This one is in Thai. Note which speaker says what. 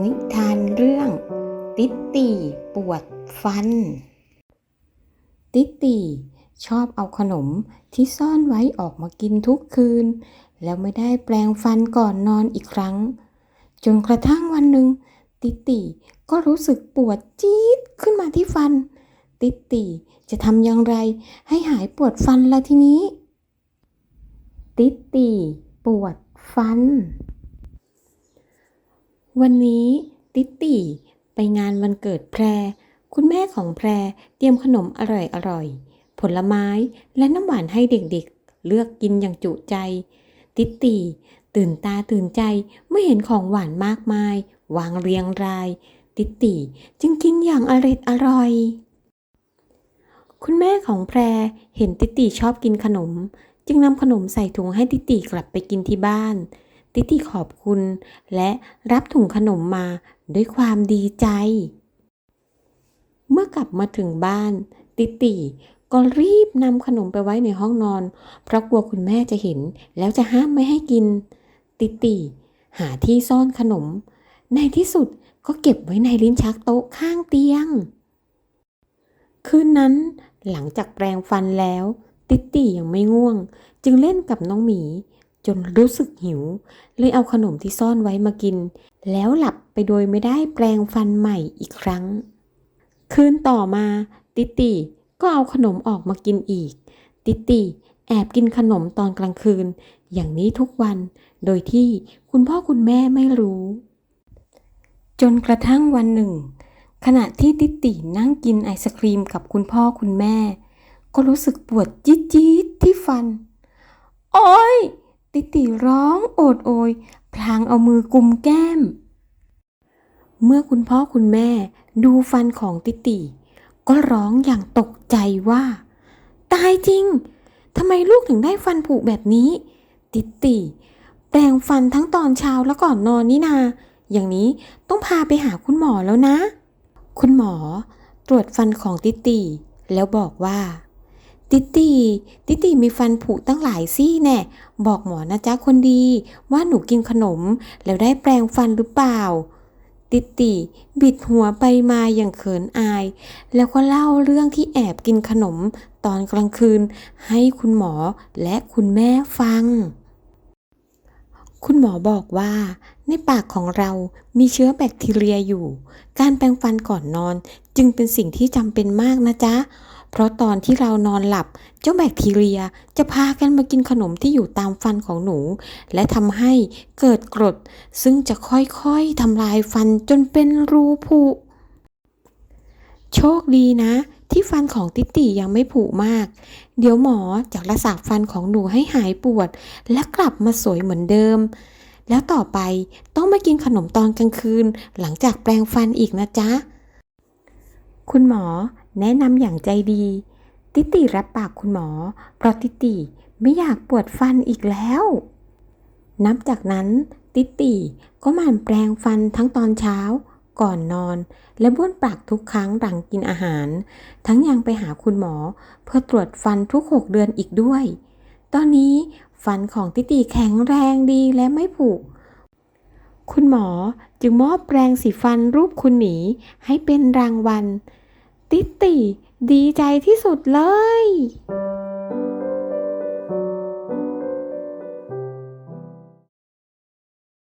Speaker 1: นิทานเรื่อง ติตตีปวดฟัน ติตตีชอบเอาขนมที่ซ่อนไว้ออกมากินทุกคืน แล้วไม่ได้แปลงฟันก่อนนอนอีกครั้ง จนกระทั่งวันหนึ่ง ติตตีก็รู้สึกปวดจี๊ดขึ้นมาที่ฟัน ติตตีจะทำอย่างไรให้หายปวดฟันละทีนี้ ติตตีปวดฟัน วันนี้ติตตีไปงานวันเกิดแพร คุณแม่ของแพรเตรียมขนมอร่อยๆผลไม้และน้ำหวานให้เด็กๆ เลือกกินอย่างจุใจ ติตตีตื่นตาตื่นใจเมื่อเห็นของหวานมากมาย วางเรียงราย ติตตีจึงกินอย่างอร็ดอร่อย คุณแม่ของแพรเห็นติตตีชอบกินขนม จึงนำขนมใส่ถุงให้ติตตีกลับไปกินที่บ้าน ติตตีขอบคุณ และรับถุงขนมมาด้วยความดีใจ เมื่อกลับมาถึงบ้าน ติตตีก็รีบนำขนมไปไว้ในห้องนอน เพราะกลัวคุณแม่จะเห็น แล้วจะห้ามไม่ให้กิน ติตตีหาที่ซ่อนขนม ในที่สุดก็เก็บไว้ในลิ้นชักโต๊ะข้างเตียง คืนนั้นหลังจากแปรงฟันแล้ว ติตตียังไม่ง่วง จึงเล่นกับน้องหมี จนรู้สึกหิว เลยเอาขนมที่ซ่อนไว้มากิน แล้วหลับไปโดยไม่ได้แปลงฟันใหม่อีกครั้ง คืนต่อมา ติติก็เอาขนมออกมากินอีก ติติแอบกินขนมตอนกลางคืน อย่างนี้ทุกวัน โดยที่คุณพ่อคุณแม่ไม่รู้ จนกระทั่งวันหนึ่ง ขณะที่ติตินั่งกินไอศครีมกับคุณพ่อคุณแม่ ก็รู้สึกปวดจี๊ดๆที่ฟัน โอ๊ย ติติร้องโอดโอย พลางเอามือกุมแก้ม เมื่อคุณพ่อคุณแม่ดูฟันของติติ ก็ร้องอย่างตกใจว่า ตายจริงทำไมลูกถึงได้ฟันผุแบบนี้ ติติแปรงฟันทั้งตอนเช้าและก่อนนอนนี่นา อย่างนี้ต้องพาไปหาคุณหมอแล้วนะ คุณหมอตรวจฟันของติติ แล้วบอกว่า ติติติติมีฟันผุตั้งหลายซี่แน่ บอกหมอนะจ๊ะคนดี ว่าหนูกินขนม แล้วได้แปรงฟันหรือเปล่า ติติบิดหัวไปมาอย่างเขินอาย แล้วก็เล่าเรื่องที่แอบกินขนมตอนกลางคืน ให้คุณหมอและคุณแม่ฟัง คุณหมอบอกว่าในปากของเรามีเชื้อแบคทีเรียอยู่ การแปรงฟันก่อนนอนจึงเป็นสิ่งที่จำเป็นมากนะจ๊ะ เพราะตอนที่เรานอนหลับ เจ้าแบคทีเรียจะพากันมากินขนมที่อยู่ตามฟันของหนู และทำให้เกิดกรด ซึ่งจะค่อยๆทำลายฟันจนเป็นรูผุ โชคดีนะ ที่ฟันของติติยังไม่ผุมาก เดี๋ยวหมอจะรักษาฟันของหนูให้หายปวด และกลับมาสวยเหมือนเดิม แล้วต่อไปต้องมากินขนมตอนกลางคืน หลังจากแปรงฟันอีกนะจ๊ะ คุณหมอ แนะนำอย่างใจดี ติติรับปากคุณหมอ เพราะติติไม่อยากปวดฟันอีกแล้ว นับจากนั้นติติก็หมั่นแปรงฟันทั้งตอนเช้า ก่อนนอน และบ้วนปากทุกครั้งหลังกินอาหาร ทั้งยังไปหาคุณหมอ เพื่อตรวจฟันทุก6เดือนอีกด้วย ตอนนี้ฟันของติติแข็งแรงดีและไม่ผุคุณหมอจึงมอบแปรงสีฟันรูปคุณหมีให้เป็นรางวัล ติติดีใจที่สุดเลย